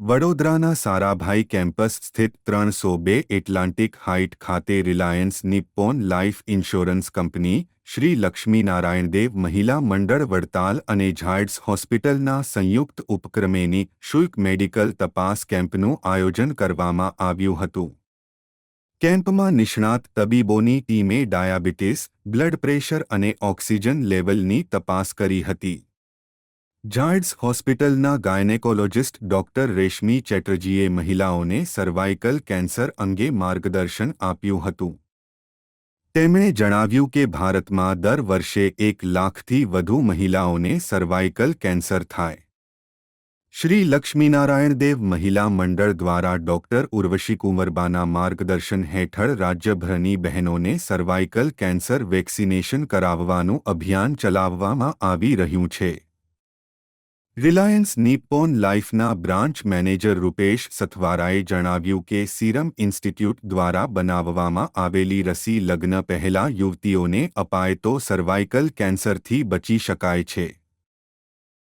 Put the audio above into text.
વડોદરાના સારાભાઈ કેમ્પસ સ્થિત ત્રણસો બે એટલાન્ટિક હાઇટ ખાતે Reliance Nippon life insurance company, Shri Laxminarayandev મહિલા મંડળ વડતાલ અને ઝાયડ્સ હોસ્પિટલના સંયુક્ત ઉપક્રમેની શુલ્ક મેડિકલ તપાસ કેમ્પનું આયોજન કરવામાં આવ્યું હતું. કેમ્પમાં નિષ્ણાત તબીબોની ટીમે ડાયાબિટીસ, બ્લડ પ્રેશર અને ઓક્સિજન લેવલની તપાસ કરી હતી. ઝાયડ્સ હોસ્પિટલના ગાયનેકોલોજિસ્ટ ડોક્ટર રેશમી ચેટર્જીએ મહિલાઓને સર્વાઇકલ કેન્સર અંગે માર્ગદર્શન આપ્યું હતું. તેમણે જણાવ્યું કે ભારતમાં દર વર્ષે એક લાખથી વધુ મહિલાઓને સર્વાઇકલ કેન્સર થાય. શ્રી લક્ષ્મીનારાયણદેવ મહિલા મંડળ દ્વારા ડોક્ટર ઉર્વશી કુંવરબાના માર્ગદર્શન હેઠળ રાજ્યભરની બહેનોને સર્વાઇકલ કેન્સર વેક્સિનેશન કરાવવાનું અભિયાન ચલાવવામાં આવી રહ્યું છે. રિલાયન્સ નિપ્પોન લાઇફના બ્રાન્ચ મેનેજર રૂપેશ સથવારાએ જણાવ્યું કે સીરમ ઇન્સ્ટિટ્યૂટ દ્વારા બનાવવામાં આવેલી રસી લગ્ન પહેલા યુવતીઓને અપાય તો સર્વાઇકલ કેન્સરથી બચી શકાય છે.